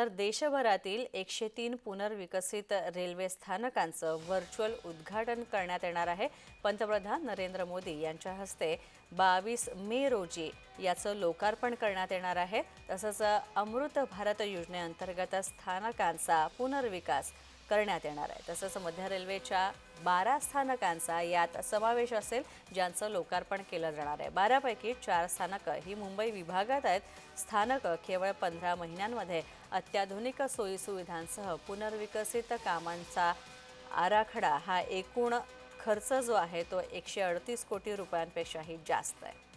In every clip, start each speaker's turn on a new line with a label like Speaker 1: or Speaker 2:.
Speaker 1: तर देशभरातील एकशे तीन पुनर्विकसित रेल्वे स्थानकांचं व्हर्च्युअल उद्घाटन करण्यात येणार आहे. पंतप्रधान नरेंद्र मोदी यांच्या हस्ते बावीस मे रोजी याचं लोकार्पण करण्यात येणार आहे. तसंच अमृत भारत योजनेअंतर्गत स्थानकांचा पुनर्विकास करण्यात येणार आहे. तसंच मध्य रेल्वेच्या बारा स्थानकांचा यात समावेश असेल ज्यांचं लोकार्पण केलं जाणार आहे. बारापैकी चार स्थानकं ही मुंबई विभागात आहेत. स्थानकं केवळ पंधरा महिन्यांमध्ये अत्याधुनिक सोयीसुविधांसह पुनर्विकसित कामांचा आराखडा हा एकूण खर्च जो आहे तो एकशे अडतीस कोटी रुपयांपेक्षाही जास्त आहे.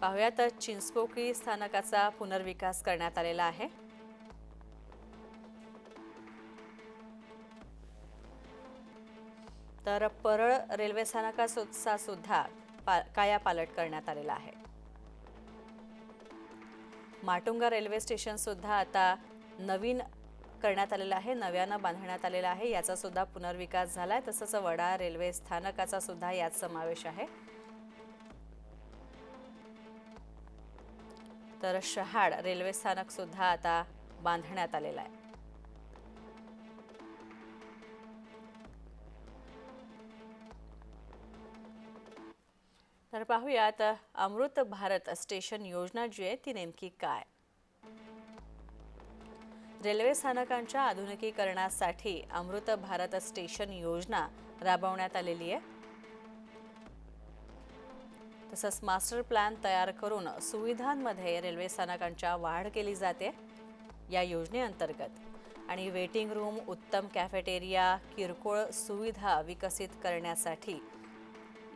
Speaker 1: पाहुयात चिंचपोकळी स्थानकाचा पुनर्विकास करण्यात आलेला आहे. तर परळ रेल्वे स्थानकाचा सुद्धा पा कायापालट करण्यात आलेला आहे. माटुंगा रेल्वे स्टेशन सुद्धा आता नवीन करण्यात आलेलं आहे नव्यानं बांधण्यात आलेलं आहे. याचा सुद्धा पुनर्विकास आहे तसंच वडा रेल्वे स्थानकाचा सुद्धा यात समावेश आहे. तर शहाड रेल्वे स्थानक सुद्धा आता बांधण्यात आलेलं आहे. तर पाहूयात अमृत भारत स्टेशन योजना जी आहे ती नेमकी काय? रेल्वे स्थानकांच्या आधुनिकीकरणासाठी अमृत भारत स्टेशन योजना राबवण्यात आलेली आहे. तसंच मास्टर प्लॅन तयार करून सुविधांमध्ये रेल्वे स्थानकांच्या वाढ केली जाते या योजनेअंतर्गत. आणि वेटिंग रूम उत्तम कॅफेटेरिया किरकोळ सुविधा विकसित करण्यासाठी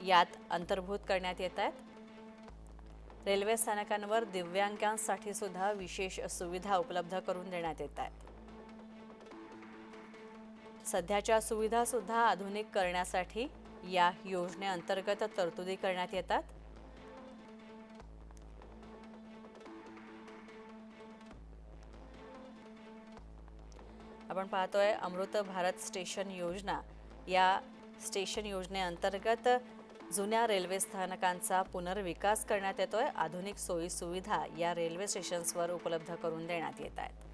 Speaker 1: यात अंतर्भूत करण्यात येत आहेत. रेल्वे स्थानकांवर दिव्यांगांसाठी सुद्धा विशेष सुविधा उपलब्ध करून देण्यात येत आहेत. सध्याच्या सुविधा सुद्धा आधुनिक करण्यासाठी या योजनेअंतर्गत तरतुदी करण्यात येतात. आपण पाहतोय अमृत भारत स्टेशन योजना. या स्टेशन योजनेअंतर्गत जुन्या रेल्वे स्थानकांचा पुनर्विकास करण्यात येतोय. आधुनिक सोयीसुविधा या रेल्वे स्टेशन्सवर उपलब्ध करून देण्यात येत आहेत.